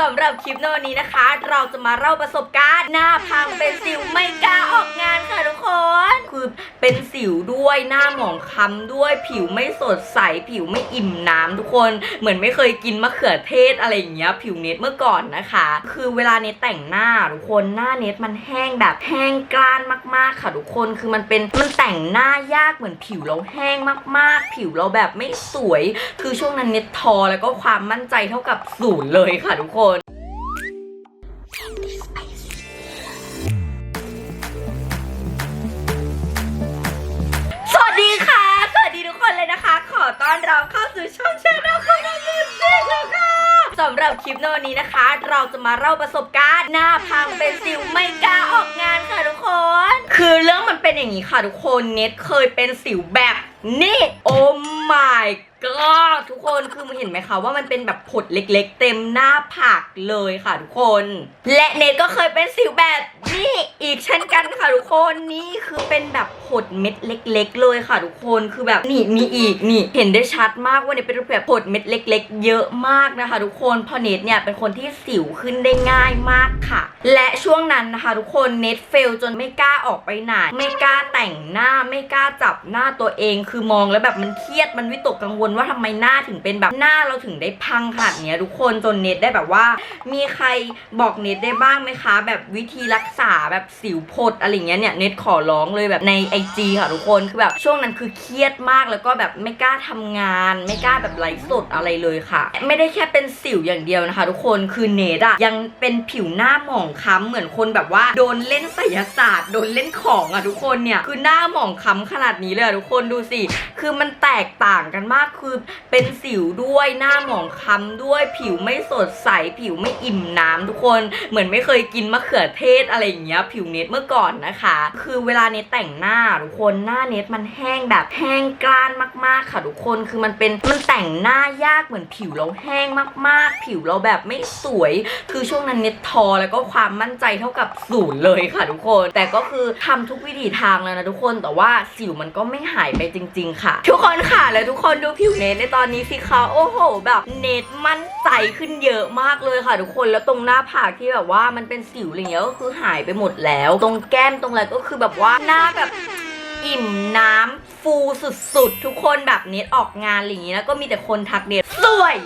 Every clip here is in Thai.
สำหรับคลิปในวันนี้นะคะ เราจะมาเล่าประสบการณ์ หน้าพังเป็นสิวไม่กล้าออกงานค่ะทุกคน คือเป็นสิวด้วยหน้าหมองคล้ำด้วยผิวไม่สดใส ผิวไม่อิ่มน้ำทุกคน เหมือนไม่เคยกินมะเขือเทศอะไรอย่างเงี้ยผิวเน็ตเมื่อก่อนนะคะ คือเวลาเน็ตแต่งหน้าทุกคนหน้าเน็ตมันแห้งแบบแห้งกร้านมากๆค่ะทุกคนคือมันเป็นมันแต่งหน้ายากเหมือนผิวเราแห้งมากๆ ผิวเราแบบไม่สวย คือช่วงนั้นเน็ตทอแล้วก็ความมั่นใจเท่ากับศูนย์เลยค่ะทุกคน สู่ช่องแชร์ของน้องลิปซิกนะคะสำหรับคลิปในวันนี้นะคะ เราจะมาเล่าประสบการณ์ หน้าพังเป็นสิวไม่กล้าออกงานค่ะทุกคน คือเรื่องมันเป็นอย่างนี้ค่ะทุกคนเน็ตเคยเป็นสิวแบบนี่โอ้ my god ทุกคนคือมึงเห็นไหมคะว่ามันเป็นแบบผดเล็กๆ เต็มหน้าผากเลยค่ะทุกคน และเน็ตก็เคยเป็นสิวแบบนี่อีกเช่นกันค่ะทุกคนนี่คือเป็นแบบผดเม็ดเล็ก ๆ เลยค่ะทุกคนคือแบบนี่มีอีกนี่เห็นได้ชัดมากว่าเนี่ยเป็นแบบผดเม็ดเล็ก ๆ เยอะมากนะคะ ทุกคนเพราะเน็ตเนี่ยเป็นคนที่สิวขึ้นได้ง่ายมากค่ะ และช่วงนั้นนะคะ ทุกคนเน็ตเฟลจนไม่กล้าออกไปไหนไม่กล้าแต่งหน้าไม่กล้าจับหน้าตัวเอง คือมองแล้วแบบมันเครียดมันวิตกกังวลว่าทำไมหน้าถึงเป็นแบบหน้าเราถึงได้พังขนาดนี้ทุกคนจนเน็ตได้แบบว่า มีใครบอกเน็ตได้บ้างไหมคะ แบบวิธีรักษาแบบสิวพดอะไรเงี้ยเนี่ยเน็ตขอร้องเลยแบบในไอจีค่ะทุกคนคือแบบช่วงนั้นคือเครียดมากแล้วก็แบบไม่กล้าทำงาน ไม่กล้าแบบไลฟ์สดอะไรเลยค่ะ ไม่ได้แค่เป็นสิวอย่างเดียวนะคะ ทุกคนคือเนตอะยังเป็นผิวหน้าหมองคล้ำเหมือนคนแบบว่าโดนเล่นไสยศาสตร์โดนเล่นของอะทุกคนเนี่ยคือหน้าหมองคล้ำขนาดนี้เลยอะทุกคนดูสิคือมันแตกต่างกันมากคือเป็นสิวด้วยหน้าหมองคล้ำด้วย ผิวไม่สดใส ผิวไม่อิ่มน้ำทุกคน เหมือนไม่เคยกินมะเขือเทศอะไรอย่างเงี้ยผิวเน็ตเมื่อก่อนนะคะ คือเวลาเน็ตแต่งหน้าทุกคนหน้าเน็ตมันแห้งแบบแห้งกร้านมาก ๆ ค่ะทุกคนคือมันเป็นมันแต่งหน้ายากเหมือนผิวเราแห้งมาก ๆ ผิวเราแบบไม่สวย คือช่วงนั้นเน็ตทอแล้วก็ความมั่นใจเท่ากับศูนย์เลยค่ะทุกคน แต่ก็คือทำทุกวิถีทางแล้วนะทุกคนแต่ว่าสิวมันก็ไม่หายไปจริง ๆ ค่ะ ทุกคนค่ะแล้วทุกคนดูผิวเนทในตอนนี้สิคะโอ้โห แบบเนทมั่นใจขึ้นเยอะมากเลยค่ะทุกคนแล้วตรงหน้าผากที่แบบว่ามันเป็นสิวอะไรเงี้ยก็คือหายไปหมดแล้ว ตรงแก้มตรงอะไรก็คือแบบว่าหน้าแบบอิ่มน้ำฟูสุดๆ ทุกคนแบบเน็ตออกงานอะไรอย่างงี้แล้วก็มีแต่คนทักเน็ตสวย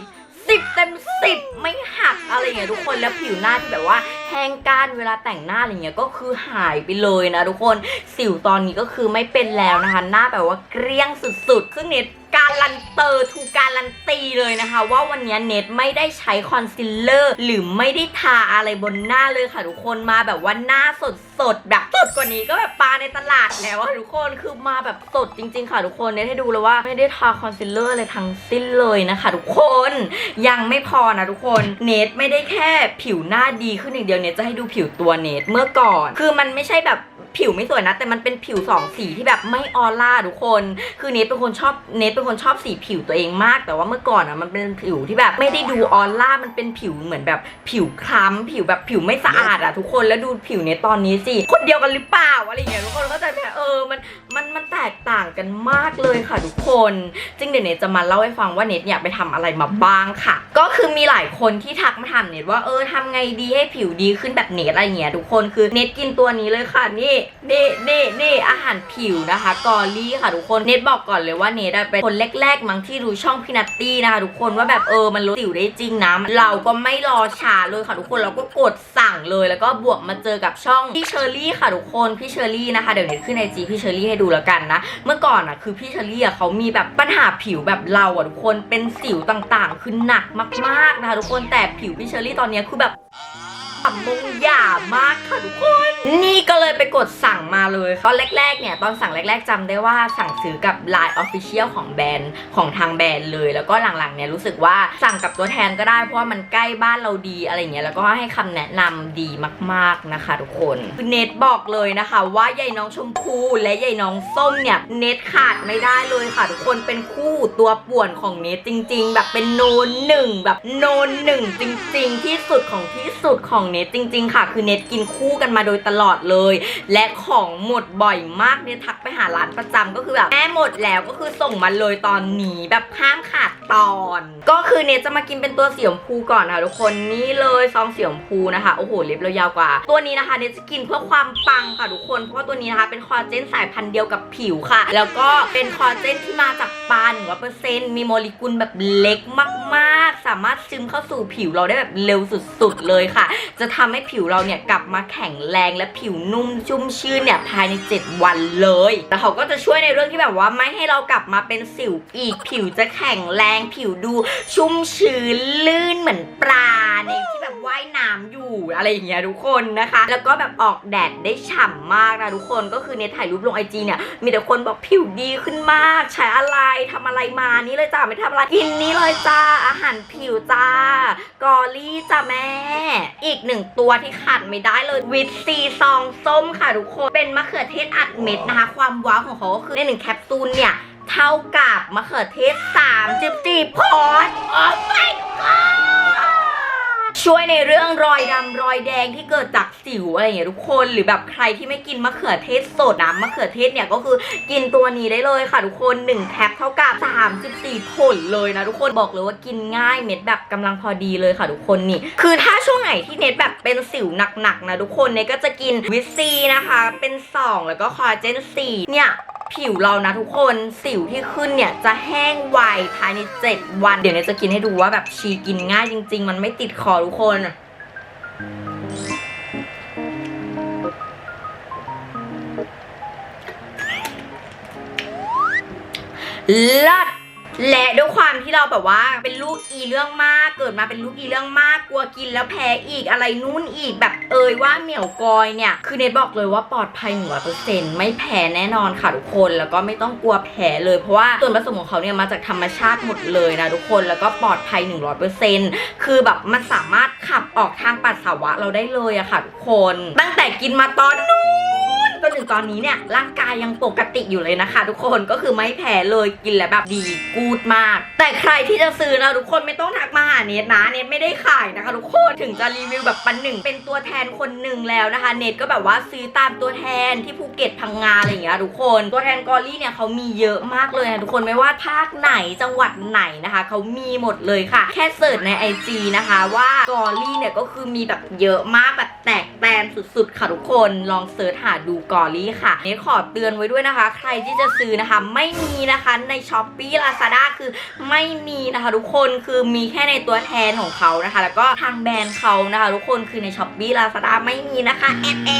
สิบเต็มสิบไม่หักอะไรอย่างเงี้ยทุกคนแล้วผิวหน้าที่แบบว่าแห้งก้านเวลาแต่งหน้าอะไรเงี้ยก็คือหายไปเลยนะทุกคนสิวตอนนี้ก็คือไม่เป็นแล้วนะคะ หน้าแบบว่าเกลี้ยงสุดๆซึ่งเน็ต การันเตอร์ทูการันตีเลยนะคะ ว่าวันนี้เน็ตไม่ได้ใช้คอนซีลเลอร์หรือไม่ได้ทาอะไรบนหน้าเลยค่ะทุกคนมาแบบว่าหน้าสดๆแบบสดกว่านี้ก็แบบปลาในตลาดแล้วอะทุกคนคือมาแบบสดจริง ๆ ค่ะทุกคนเน็ตให้ดูเลยว่าไม่ได้ทาคอนซีลเลอร์อะไรทั้งสิ้นเลยนะคะทุกคนยังไม่พอนะทุกคนเนทไม่ได้แค่ผิวหน้าดีขึ้นอย่างเดียวเนทจะให้ดูผิวตัวเนทเมื่อก่อน คือมันไม่ใช่แบบ ผิวไม่สวยนะ แต่มันเป็นผิวสองสีที่แบบไม่ออร่าทุกคน คือเนทเป็นคนชอบเนทเป็นคนชอบสีผิวตัวเองมาก แต่ว่าเมื่อก่อนอะมันเป็นผิวที่แบบไม่ได้ดูออร่ามันเป็นผิวเหมือนแบบผิวคล้ำผิวแบบผิวไม่สะอาดอะทุกคนแล้วดูผิวเนทตอนนี้สิคนเดียวกันหรือเปล่าอะไรอย่างเงี้ยทุกคนก็จะแบบเออมันมันมันแตกต่างกันมากเลยค่ะทุกคนจึงเดี๋ยวเนทจะมาเล่าให้ฟังว่าเนทเนี่ยไปทำอะไรมาบ้างค่ะ ก็คือมีหลายคนที่ทักมาถามเนทว่าเออทำไงดีให้ผิวดีขึ้นแบบเนทอะไรเงี้ยทุกคนคือเนทกินตัวนี้เลยค่ะนี่นี่นี่นี่อาหารผิวนะคะ กอรี่ค่ะทุกคนเนทบอกก่อนเลยว่าเนทเป็นคนแรกๆมั้งที่รู้ช่องพินัตตี้นะคะ ทุกคนว่าแบบเออมันลดสิวได้จริงนะเราก็ไม่รอช้าเลยค่ะทุกคนเราก็กดสั่งเลยแล้วก็บวกมาเจอกับช่องพี่เชอรี่ค่ะทุกคนพี่เชอรี่นะคะเดี๋ยวเนทขึ้นไอจีพี่เชอรี่ให้ดูแล้วกันนะเมื่อก่อนอะคือพี่เชอรี่อะเขามีแบบปัญหาผิวแบบเราอะทุกคนเป็นสิวต่างๆ คือหนักมากๆนะคะทุกคนแต่ผิวพี่เชอรี่ตอนนี้คือแบบ มงหย่ามากค่ะทุกคน นี่ก็เลยไปกดสั่งมาเลยตอนแรกๆเนี่ยตอนสั่งแรก ๆจำได้ว่าสั่งซื้อกับ Line Official ของแบรนด์ของทางแบรนด์เลย แล้วก็หลังๆเนี่ยรู้สึกว่าสั่งกับตัวแทนก็ได้เพราะว่ามันใกล้บ้านเราดีอะไรอย่างเงี้ยแล้วก็ให้คำแนะนำดีมากๆนะคะ ทุกคนคือเน็ตบอกเลยนะคะว่าใยน้องชมพูและใยน้องส้มเนี่ยเน็ตขาดไม่ได้เลยค่ะ ทุกคนเป็นคู่ตัวป่วนของเน็ตจริง ๆ แบบเป็นโนนหนึ่งแบบโนนหนึ่งจริง ๆ ที่สุดของที่สุดของเน็ตตจริง ๆ ค่ะ คือเน็ตกินคู่กันมาโดยตลอดเลย และของหมดบ่อยมากเนี่ยทักไปหาร้านประจำก็คือแบบแม่หมดแล้วก็คือส่งมาเลยตอนนี้แบบห้ามขาดตอน ก็คือเน็ตจะมากินเป็นตัวสีชมพูก่อนค่ะทุกคนนี่เลยซองสีชมพูนะคะโอ้โหเล็บเรายาวกว่า ตัวนี้นะคะเน็ตจะกินเพื่อความปังค่ะทุกคนเพราะว่าตัวนี้นะคะเป็นคอลลาเจนสายพันธุ์เดียวกับผิวค่ะ แล้วก็เป็นคอลลาเจนที่มาจากปลาหนึ่งร้อยเปอร์เซ็นต์มีโมเลกุลแบบเล็กมาก สามารถซึมเข้าสู่ผิวเราได้แบบเร็วสุดๆเลยค่ะ จะทำให้ผิวเราเนี่ยกลับมาแข็งแรงและผิวนุ่มชุ่มชื่นเนี่ยภายใน 7 วันเลยแล้วเขาก็จะช่วยในเรื่องที่แบบว่าไม่ให้เรากลับมาเป็นสิวอีก ผิวจะแข็งแรงผิวดูชุ่มชื้นลื่นเหมือนปลาในทายน้ำอยู่อะไรอย่างเงี้ยทุกคนนะคะ แล้วก็แบบออกแดดได้ฉ่ำมากนะทุกคนก็คือเนี่ยถ่ายรูปลงไอจีเนี่ยมีแต่คนบอกผิวดีขึ้นมาก ใช้อะไรทำอะไรมานี่เลยจ้าไม่ทำอะไรกินนี่เลยจ้าอาหารผิวจ้ากอลี่จ้าแม่ อีกหนึ่งตัวที่ขาดไม่ได้เลยวิตซีซองส้มค่ะทุกคนเป็นมะเขือเทศอัดเม็ดนะคะ ความว้าวของเขาก็คือในหนึ่งแคปซูลเนี่ยเท่ากับมะเขือเทศ34พอร์ตโอ้ my god ช่วยในเรื่องรอยดำรอยแดงที่เกิดจากสิวอะไรอย่างเงี้ยทุกคนหรือแบบใครที่ไม่กินมะเขือเทศสดนะมะเขือเทศเนี่ยก็คือกินตัวนี้ได้เลยค่ะทุกคน 1แคปเท่ากับ 34 ผลเลยนะทุกคนบอกเลยว่ากินง่ายเม็ดแบบกำลังพอดีเลยค่ะทุกคนนี่ คือถ้าช่วงไหนที่เน็ตแบบเป็นสิวหนักๆนะทุกคนเน็ตก็จะกินวิตซีนะคะ เป็น 2 แล้วก็คอลลาเจน4เนี่ย ผิวเรานะทุกคนสิวที่ขึ้นเนี่ยจะแห้งไวภายใน 7 วัน เดี๋ยวเนยจะกินให้ดูว่าแบบชีกินง่ายจริง ๆ มันไม่ติดคอทุกคนลัด และด้วยความที่เราแบบว่าเป็นลูกอีเรื่องมาก เกิดมาเป็นลูกอีเรื่องมากกลัวกินแล้วแพ้อีกอะไรนู่นอีกแบบเอยว่าเหมี่ยวกอยเนี่ย คือเนทบอกเลยว่าปลอดภัยหนึ่งร้อยเปอร์เซ็นต์ไม่แพ้แน่นอนค่ะทุกคนแล้วก็ไม่ต้องกลัวแพ้เลยเพราะว่าส่วนผสมของเขาเนี่ยมาจากธรรมชาติหมดเลยนะทุกคนแล้วก็ปลอดภัย100%คือแบบมันสามารถขับออกทางปัสสาวะเราได้เลยอะค่ะทุกคน ตั้งแต่กินมาตอนนู้น ตอนนี้เนี่ยร่างกายยังปกติอยู่เลยนะคะ ทุกคนก็คือไม่แพ้เลยกินแล้วแบบดีกูดมาก แต่ใครที่จะซื้อนะทุกคนไม่ต้องทักมาหาเนทนะเนทไม่ได้ขายนะคะ ทุกคนถึงจะรีวิวแบบปันหนึ่งเป็นตัวแทนคนหนึ่งแล้วนะคะ เนทก็แบบว่าซื้อตามตัวแทนที่ภูเก็ตพังงาอะไรอย่างเงี้ยทุกคนตัวแทนกอรี่เนี่ยเขามีเยอะมากเลยนะทุกคนไม่ว่าภาคไหนจังหวัดไหนนะคะเขามีหมดเลยค่ะ แค่เสิร์ชใน IG นะคะว่ากอรี่เนี่ยก็คือมีแบบเยอะมากแบบแตกแตนสุดๆ ค่ะทุกคนลองเสิร์ชหาดูกอรี่ค่ะนี่ขอเตือนไว้ด้วยนะคะ ใครที่จะซื้อนะคะ ไม่มีนะคะใน s h อ p e e Lazada คือไม่มีนะคะทุกคนคือมีแค่ในตัวแทนของเขานะคะ แล้วก็ทางแบรนด์เขานะคะ ทุกคนคือใน s h อ p e e Lazada ไม่มีนะคะแอบแอ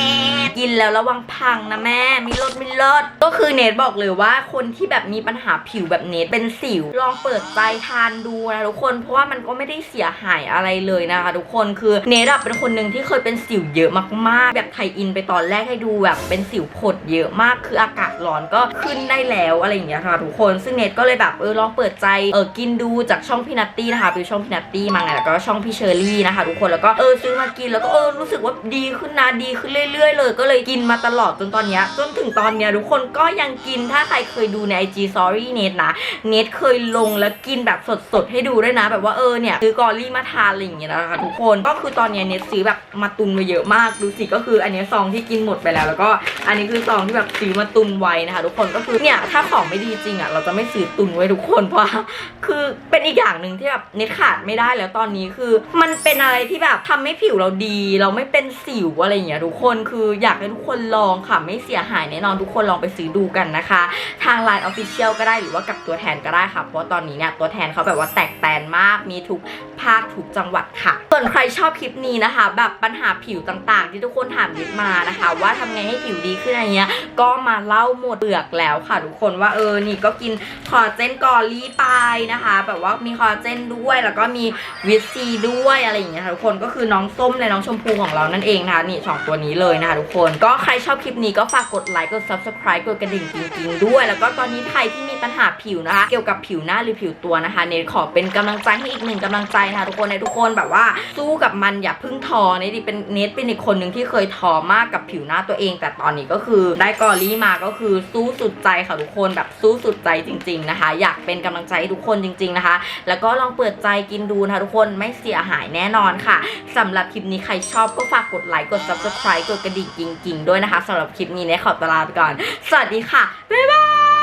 บกินแล้วระวังพังนะแม่มีรสไม่ลิศก็คือเนทบอกเลยว่าคนที่แบบมีปัญหาผิวแบบเนทเป็นสิว ลองเปิดใจทานดูนะทุกคนเพราะว่ามันก็ไม่ได้เสียหายอะไรเลยนะคะ ทุกคนคือเนทเป็นคนหนึ่งที่เคยเป็นสิวเยอะมากๆ แบบไทยอินไปตอนแรกให้ดูแบบเป็นสิวผดเยอะมากคืออากาศร้อนก็ขึ้นได้แล้วอะไรอย่างเงี้ยค่ะทุกคนซึ่งเนทก็เลยแบบเออลองเปิดใจเออกินดูจากช่องพี่นัตตี้นะคะไปดูช่องพี่นัตตี้มาไงแล้วก็ช่องพี่เชอรี่นะคะ ทุกคนแล้วก็เออซื้อมากินแล้วก็เออรู้สึกว่าดีขึ้นนะดีขึ้นเรื่อย ๆ เลย ก็เลยกินมาตลอดจนตอนเนี้ยจนถึงตอนเนี้ยทุกคนก็ยังกินถ้าใครเคยดูใน IG Story เนทนะเนทเคยลงแล้วกินแบบสดๆให้ดูด้วยนะ แบบว่าเออเนี่ยซื้อกอรี่มาทานอะไรอย่างเงี้ยนะคะทุกคนก็คือตอนเนี้ยเนทซื้อแบบมาตุนมาเยอะมากากดูสิก็คืออันนี้ซองที่กินหมดไปแล้ว แล้วก็อันนี้คือซองที่แบบซื้อมาตุนไว้นะคะ ทุกคนก็คือเนี่ยถ้าของไม่ดีจริงอะเราจะไม่ซื้อตุนไว้ทุกคนเพราะคือเป็นอีกอย่างหนึ่งที่แบบเน็ตขาดไม่ได้แล้วตอนนี้คือ มันเป็นอะไรที่แบบทำให้ผิวเราดี เราไม่เป็นสิวอะไรอย่างเงี้ยทุกคนคืออยากให้ทุกคนลองค่ะไม่เสียหายแน่นอนทุกคนลองไปซื้อดูกันนะคะ ทาง Line Official ก็ได้หรือว่ากับตัวแทนก็ได้ค่ะ เพราะตอนนี้เนี่ยตัวแทนเขาแบบว่าแตกแตนมากมีทุกภาคทุกจังหวัดค่ะส่วนใครชอบคลิปนี้นะคะ แบบปัญหาผิวต่างๆ ที่ทุกคนถามยิดมานะคะ ว่าทำไงให้ผิวดีขึ้นอะไรเงี้ย ก็มาเล่าหมดเปลือกแล้วค่ะทุกคนว่าเออนี่ก็กินคอเจนกอรี่ไปนะคะ แบบว่ามีคอเจนด้วยแล้วก็มีวิตซีด้วยอะไรอย่างเงี้ยค่ะทุกคนก็คือน้องส้มและน้องชมพูของเรานั่นเองนะคะนี่สองตัวนี้เลยนะคะทุกคนก็ใครชอบคลิปนี้ก็ฝากกดไลค์กด subscribe กดกระดิ่งจริงๆด้วย แล้วก็ตอนนี้ใครที่มีปัญหาผิวนะคะ เกี่ยวกับผิวหน้าหรือผิวตัวนะคะเนทขอเป็นกำลังใจให้อีกหนึ่งกำลังใจนะคะทุกคนในทุกคนแบบว่าสู้กับมันอย่าพึ่งทอเนทเป็นเนทเป็นอีกอีกคนหนึ่งที่เคยท้อมากกับผิวหน้าตัวเอง แต่ตอนนี้ก็คือได้กอรี่มาก็คือสู้สุดใจค่ะทุกคนแบบสู้สุดใจจริง ๆนะคะ อยากเป็นกำลังใจให้ทุกคนจริง ๆนะคะ แล้วก็ลองเปิดใจกินดูนะคะทุกคนไม่เสียหายแน่นอนค่ะสำหรับคลิปนี้ใครชอบก็ฝากกดไลค์กด subscribe กดกระดิ่งกิงๆด้วยนะคะสำหรับคลิปนี้เนี่ยขอตลาไปก่อน สวัสดีค่ะบ๊ายบาย